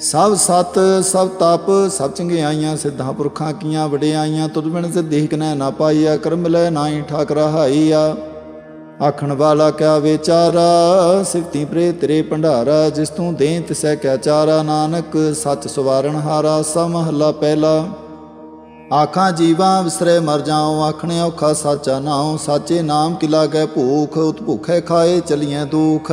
ਸਭ ਸਤ, ਸਭ ਤਪ, ਸਭ ਚੰਗਿਆਈਆਂ ਸਿੱਧਾਂ ਪੁਰਖਾਂ ਕੀਆਂ ਵਡਿਆਈਆਂ ਤੁਧ ਬਿਨ ਸਿੱਧੀ ਕਨੈ ਨਾ ਪਾਈਆ, ਕਰਮ ਲੈ ਨਾਹੀ ਠਾਕ ਰਹਾਈਆ ਆਖਣ ਵਾਲਾ ਕਿਆ ਵਿਚਾਰਾ, ਸਿਫਤੀ ਪ੍ਰੇ ਤੇਰੇ ਭੰਡਾਰਾ, ਜਿਸ ਤੂੰ ਦੇ ਤਿਸੈ ਕਿਆ ਚਾਰਾ, ਨਾਨਕ ਸੱਚ ਸਵਾਰਨ ਹਾਰਾ, ਸਾ ਪਹਿਲਾ। ਆਖਾਂ ਜੀਵਾਂ ਵਿਸਰੇ ਮਰ ਜਾਉ, ਆਖਣੇ ਔਖਾ ਸਾਚਾ ਨਾਉ, ਸਾਚੇ ਨਾਮ ਕਿਲਾ ਲਾਗੈ ਭੂਖ ਉਤ ਭੁਖੇ ਖਾਏ ਚਲੀਐ ਦੁਖ।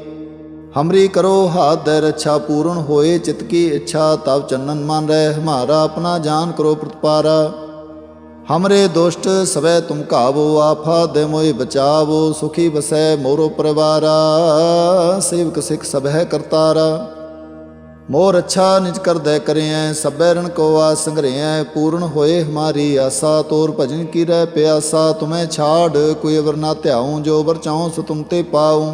ਹਮਰੀ ਕਰੋ ਹਾਥ ਦੇ ਰੱਛਾ ਪੂਰਨ ਹੋਏ, ਚਿਤ ਕੀ ਇੱਛਾ ਤਬ ਚੰਨਨ ਮਨ ਰਹਿ, ਹਮਾਰਾ ਆਪਣਾ ਜਾਨ ਕਰੋ ਪ੍ਰਤਪਾਰਾ। ਹਮਰੇ ਦੁਸ਼ਟ ਸਵੈ ਤੁਮ ਕਾਵੋ ਆਫਾ ਦੇ ਮੋਇ ਬਚਾਵੋ, ਸੁਖੀ ਬਸੈ ਮੋਰੋ ਪਰਿਵਾਰਾ। ਸੇਵਕ ਸਿਖ ਸਭੈ ਕਰਤਾਰਾ। ਮੋਰ ਅੱਛਾ ਨਿਜ ਕਰਦੈ ਕਰਿਐ, ਸਭੈ ਰਣ ਕੋ ਆਸ ਸੰਗਰਿਐ ਪੂਰਨ ਹੋਏ ਹਮਾਰੀ ਆਸਾ, ਤੋਰ ਭਜਨ ਕੀ ਰਹਿ ਪਿਆਸਾ, ਤੁਮੈ ਛਾੜ, ਕੋਈ ਅਵਰ ਨਾ ਧਿਆਉ, ਜੋ ਵਰ ਚਾਉ ਸੋ ਤੁਮ ਤੇ ਪਾਉ।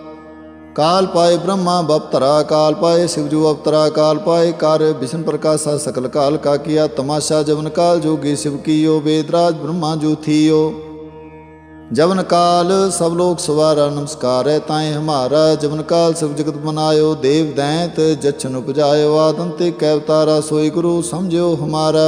काल पाए ब्रह्मा बपतरा काल पाए शिवजू अवतरा काल पाए कार्य विष्णु प्रकाशा सकल काल का किया तमाशा, जवन काल जोगी शिव की यो वेदराज ब्रह्मा जो थी यो। जवन काल सब लोग सवारा नमस्कार है, ताएँ हमारा। जवन काल शिव जगत बनायो देव दैंत जच्छन उपजायो आदंते कैवतारा सोई गुरु समझो हमारा।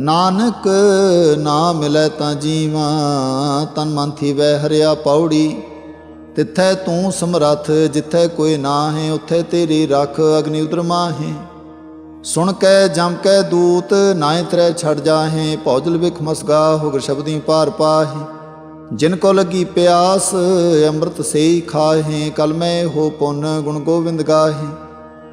ਨਾਨਕ ਨਾ ਮਿਲੈ ਤਾਂ ਜੀਵਾ, ਤਨ ਮਨ ਥੀਵੈ ਹਰਿਆ ਪੌੜੀ। ਤਿੱਥੈ ਤੂੰ ਸਮਰੱਥ, ਜਿੱਥੈ ਕੋਈ ਨਾ ਹੈ ਉੱਥੇ ਤੇਰੀ ਰੱਖ ਅਗਨੀ ਉਦਰ ਮਾਹੇ। ਸੁਣ ਕੈ, ਜਮ ਕੈ ਦੂਤ ਨਾਇ ਤਰੈ ਛੜ ਜਾਹੇ, ਭੌਜਲ ਵਿਖ ਮਸਗਾ, ਹੁਗਰ ਸ਼ਬਦੀ ਪਾਰ ਪਾਹੇ। ਜਿਨ ਕੋ ਲਗੀ ਪਿਆਸ, ਅੰਮ੍ਰਿਤ ਸੇਈ ਖਾਹੇ, ਕਲ ਮੈਂ ਹੋ ਪੁੰਨ ਗੁਣ ਗੋਬਿੰਦ ਗਾਹੇ।